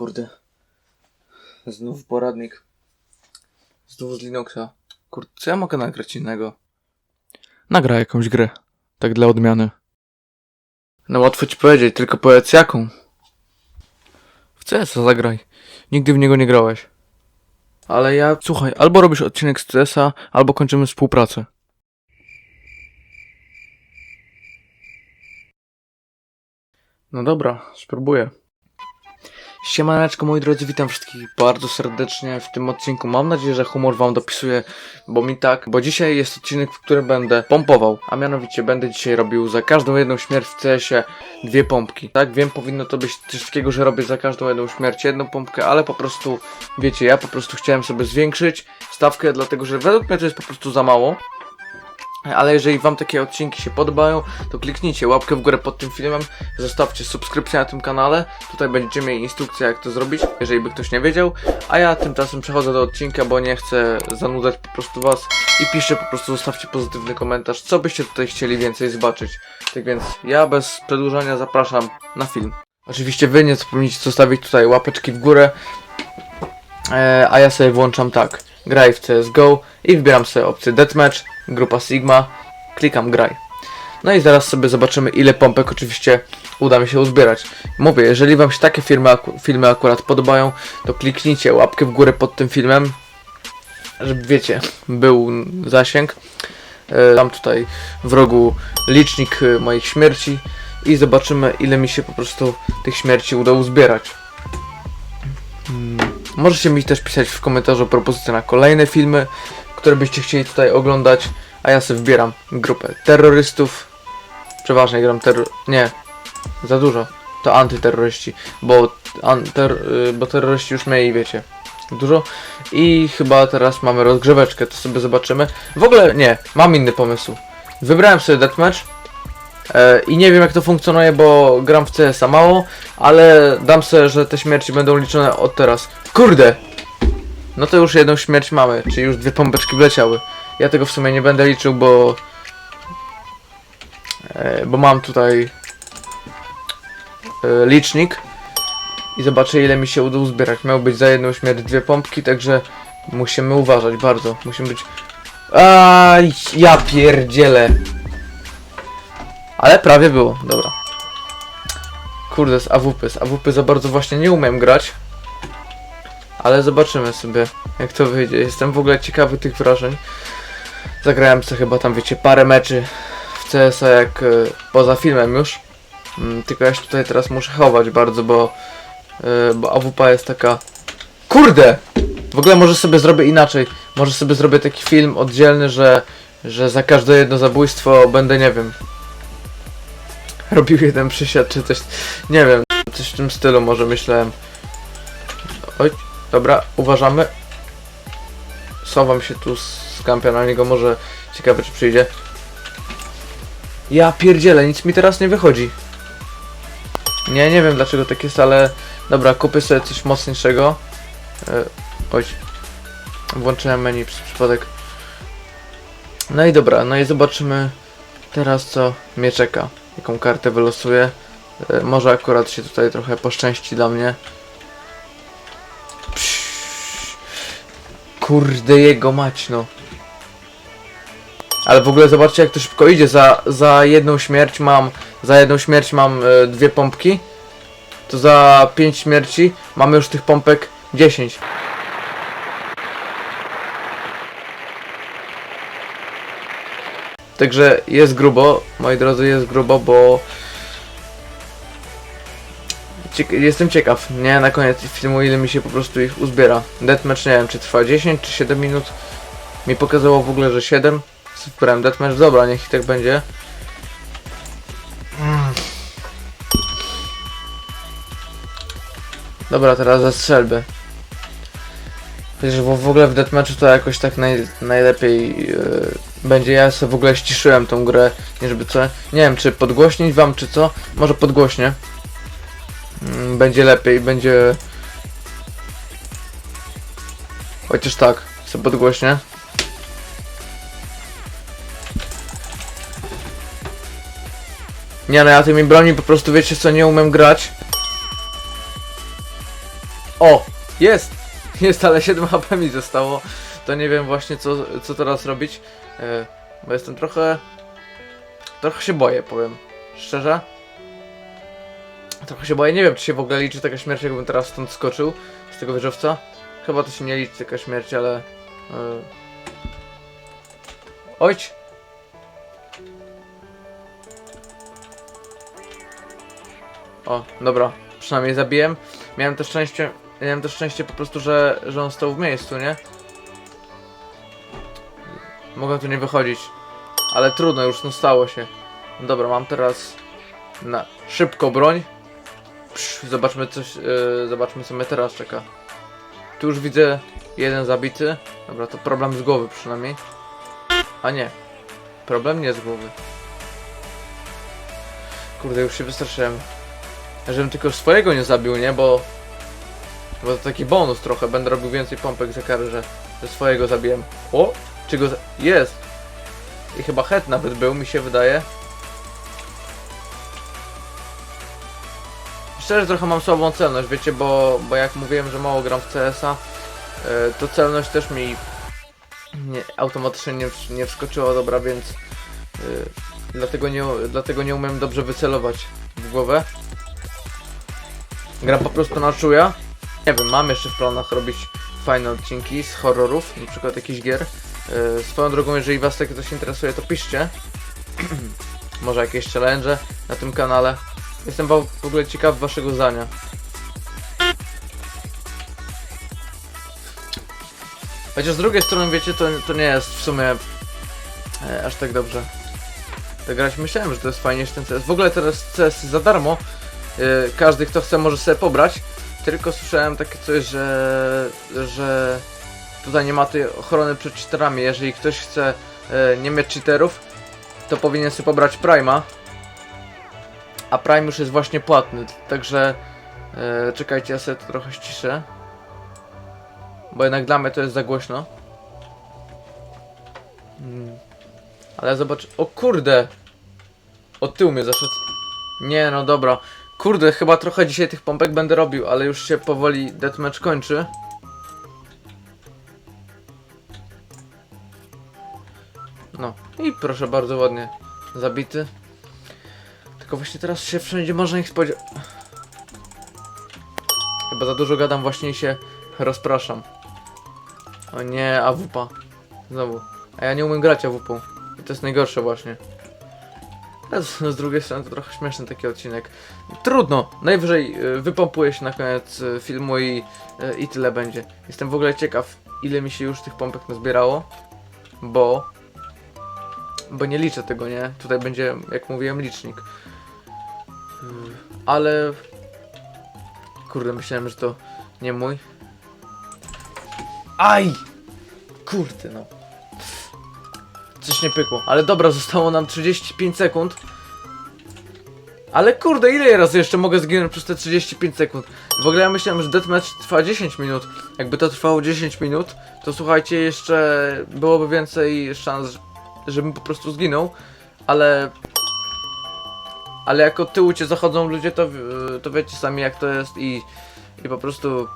Kurde. Znów poradnik. Znów z Linuxa. Kurde, co ja mogę nagrać innego? Nagraj jakąś grę. Tak dla odmiany. No łatwo ci powiedzieć, tylko powiedz jaką. W CS-a zagraj. Nigdy w niego nie grałeś. Ale ja, słuchaj, albo robisz odcinek z CS-a, albo kończymy współpracę. No dobra, spróbuję. Siemaneczko moi drodzy, witam wszystkich bardzo serdecznie w tym odcinku. Mam nadzieję, że humor wam dopisuje, bo mi tak, bo dzisiaj jest odcinek, w którym będę pompował, a mianowicie będę dzisiaj robił za każdą jedną śmierć w CS-ie dwie pompki. Tak, wiem, powinno to być takiego, że robię za każdą jedną śmierć jedną pompkę, ale po prostu, wiecie, ja po prostu chciałem sobie zwiększyć stawkę, dlatego że według mnie to jest po prostu za mało. Ale jeżeli Wam takie odcinki się podobają, to kliknijcie łapkę w górę pod tym filmem, zostawcie subskrypcję na tym kanale. Tutaj będziecie mieli instrukcję, jak to zrobić, jeżeli by ktoś nie wiedział. A ja tymczasem przechodzę do odcinka, bo nie chcę zanudzać po prostu Was. I piszcie po prostu, zostawcie pozytywny komentarz, co byście tutaj chcieli więcej zobaczyć. Tak więc ja bez przedłużania zapraszam na film. Oczywiście Wy nie zapomnijcie zostawić tutaj łapeczki w górę. E, a ja sobie włączam tak, graj w CSGO i wybieram sobie opcję Deathmatch, grupa Sigma, klikam graj. No i zaraz sobie zobaczymy ile pompek oczywiście uda mi się uzbierać. Mówię, jeżeli wam się takie filmy, filmy akurat podobają, to kliknijcie łapkę w górę pod tym filmem, żeby wiecie, był zasięg. E, Dam tutaj w rogu licznik e, moich śmierci i zobaczymy ile mi się po prostu tych śmierci uda uzbierać. Możecie mi też pisać w komentarzu propozycje na kolejne filmy, które byście chcieli tutaj oglądać, a ja sobie wybieram grupę terrorystów. Przeważnie gram terror... nie, za dużo. To antyterroryści, bo, an ter y, bo terroryści już mieli, wiecie, dużo. I chyba teraz mamy rozgrzeweczkę, to sobie zobaczymy. W ogóle nie, mam inny pomysł. Wybrałem sobie deathmatch e, i nie wiem jak to funkcjonuje, bo gram w CS-a mało, ale dam sobie, że te śmierci będą liczone od teraz. Kurde! No to już jedną śmierć mamy, czyli już dwie pompeczki wleciały. Ja tego w sumie nie będę liczył, bo... E, bo mam tutaj e, licznik i zobaczę ile mi się uda uzbierać. Miał być za jedną śmierć dwie pompki, także musimy uważać bardzo. Musimy być... Aj, ja pierdzielę. Ale prawie było, dobra. Kurde, z AWP, z AWP za bardzo właśnie nie umiem grać. Ale zobaczymy sobie, jak to wyjdzie. Jestem w ogóle ciekawy tych wrażeń. Zagrałem sobie chyba tam, wiecie, parę meczy w CS-a jak e, poza filmem już. Mm, tylko ja się tutaj teraz muszę chować bardzo, bo, e, bo AWP jest taka... Kurde! W ogóle może sobie zrobię inaczej. Może sobie zrobię taki film oddzielny, że, że za każde jedno zabójstwo będę, nie wiem, robił jeden przysiad czy coś, nie wiem, coś w tym stylu może myślałem. Oj, dobra, uważamy. Sowam się tu z kampia na niego, może ciekawe czy przyjdzie. Ja pierdzielę, nic mi teraz nie wychodzi. Nie, nie wiem dlaczego tak jest, ale dobra, kupię sobie coś mocniejszego. E, oj, włączyłem menu przez przypadek. No i dobra, no i zobaczymy teraz co mnie czeka. Jaką kartę wylosuję. E, może akurat się tutaj trochę poszczęści dla mnie. Kurde jego mać no. Ale w ogóle zobaczcie jak to szybko idzie. Za, za jedną śmierć mam. Za jedną śmierć mam e, dwie pompki. To za pięć śmierci mamy już tych pompek 10. Także jest grubo, moi drodzy, jest grubo, bo Cieka jestem ciekaw, nie, na koniec filmu ile mi się po prostu ich uzbiera. Deathmatch nie wiem, czy trwa 10 czy 7 minut. Mi pokazało w ogóle, że 7. Wybrałem deathmatch, dobra, niech i tak będzie. Mm. Dobra, teraz za strzelby. Bo w ogóle w deathmatchu to jakoś tak naj, najlepiej yy, będzie. Ja sobie w ogóle ściszyłem tą grę, nie żeby co. Nie wiem, czy podgłośnić wam, czy co. Może podgłośnie. Mm, Będzie lepiej, będzie. Chociaż tak, sobie podgłośnie. Nie no, ja tymi broni po prostu wiecie co, nie umiem grać. O! Jest! Jest, ale 7 HP mi zostało. To nie wiem właśnie co, co teraz robić. E, bo jestem trochę... Trochę się boję, powiem. Szczerze. Trochę się boję. Nie wiem, czy się w ogóle liczy taka śmierć, jakbym teraz stąd skoczył. Z tego wieżowca. Chyba to się nie liczy taka śmierć, ale... Ojć! O, dobra. Przynajmniej zabiłem. Miałem to szczęście... Miałem to szczęście po prostu, że, że on stał w miejscu, nie? Mogę tu nie wychodzić. Ale trudno, już no stało się. Dobra, mam teraz na szybko broń. Zobaczmy coś, yy, zobaczmy co mnie teraz czeka. Tu już widzę jeden zabity. Dobra, to problem z głowy przynajmniej. A nie. Problem nie z głowy. Kurde, już się wystraszyłem. Żebym tylko swojego nie zabił, nie? Bo... Bo to taki bonus trochę. Będę robił więcej pompek za karę, że, że swojego zabiłem. O! Czy go... Jest! I chyba head nawet był, mi się wydaje. Szczerze trochę mam słabą celność, wiecie, bo, bo jak mówiłem, że mało gram w CS-a, e, to celność też mi nie, automatycznie nie, nie wskoczyła dobra, więc e, dlatego, nie, dlatego nie umiem dobrze wycelować w głowę. Gram po prostu na czuja. Nie wiem, mam jeszcze w planach robić fajne odcinki z horrorów, na przykład jakichś gier. Yy, swoją drogą, jeżeli was takie coś interesuje, to piszcie. Może jakieś challenge na tym kanale. Jestem w ogóle ciekaw waszego zdania. Chociaż z drugiej strony, wiecie, to, to nie jest w sumie e, aż tak dobrze. Tak grać myślałem, że to jest fajniejszy ten CS. W ogóle teraz CS za darmo. E, każdy, kto chce, może sobie pobrać. Tylko słyszałem takie coś, że, że tutaj nie ma tej ochrony przed cheaterami. Jeżeli ktoś chce e, nie mieć cheaterów, to powinien sobie pobrać Prima. A Prime już jest właśnie płatny, także e, czekajcie, ja sobie to trochę ściszę. Bo jednak dla mnie to jest za głośno. Mm. Ale zobacz, o kurde! Od tyłu mnie zaszedł. Nie, no dobra. Kurde, chyba trochę dzisiaj tych pompek będę robił, ale już się powoli deathmatch kończy. No i proszę bardzo ładnie zabity. Tylko właśnie teraz się wszędzie można ich spodziewać. Chyba za dużo gadam właśnie się rozpraszam. O nie, AWP. Znowu. A ja nie umiem grać AWP. I to jest najgorsze właśnie. Z, z drugiej strony to trochę śmieszny taki odcinek. Trudno, najwyżej y, wypompuję się na koniec y, filmu i, y, i tyle będzie. Jestem w ogóle ciekaw, ile mi się już tych pompek nazbierało, bo... Bo nie liczę tego, nie? Tutaj będzie, jak mówiłem, licznik. Ale... Kurde, myślałem, że to nie mój. Aj! Kurde, no. Coś nie pykło. Ale dobra, zostało nam 35 sekund. Ale kurde, ile razy jeszcze mogę zginąć przez te 35 sekund? W ogóle ja myślałem, że deathmatch trwa 10 minut. Jakby to trwało 10 minut, to słuchajcie, jeszcze byłoby więcej szans, żebym po prostu zginął. Ale... Ale jak od tyłu cię zachodzą ludzie, to, to wiecie sami jak to jest i... I po prostu...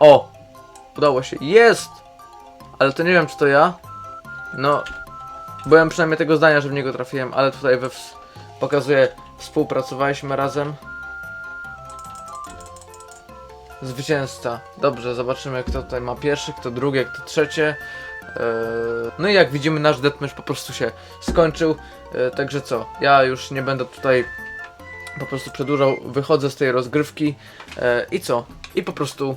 O! Udało się. Jest! Ale to nie wiem, czy to ja. No, byłem przynajmniej tego zdania, że w niego trafiłem, ale tutaj we pokazuje, współpracowaliśmy razem. Zwycięzca. Dobrze, zobaczymy kto tutaj ma pierwszy, kto drugie, kto trzecie. Eee, No i jak widzimy nasz deathmatch po prostu się skończył. Eee, Także co, ja już nie będę tutaj po prostu przedłużał, wychodzę z tej rozgrywki. Eee, I co? I po prostu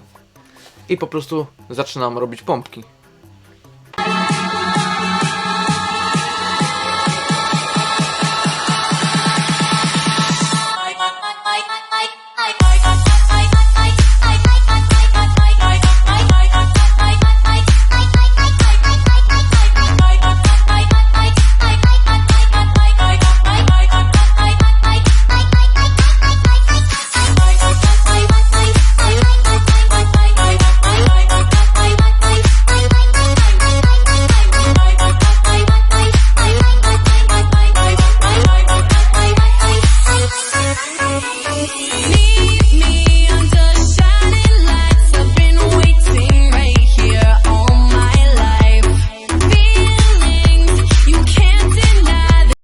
i po prostu zaczynam robić pompki.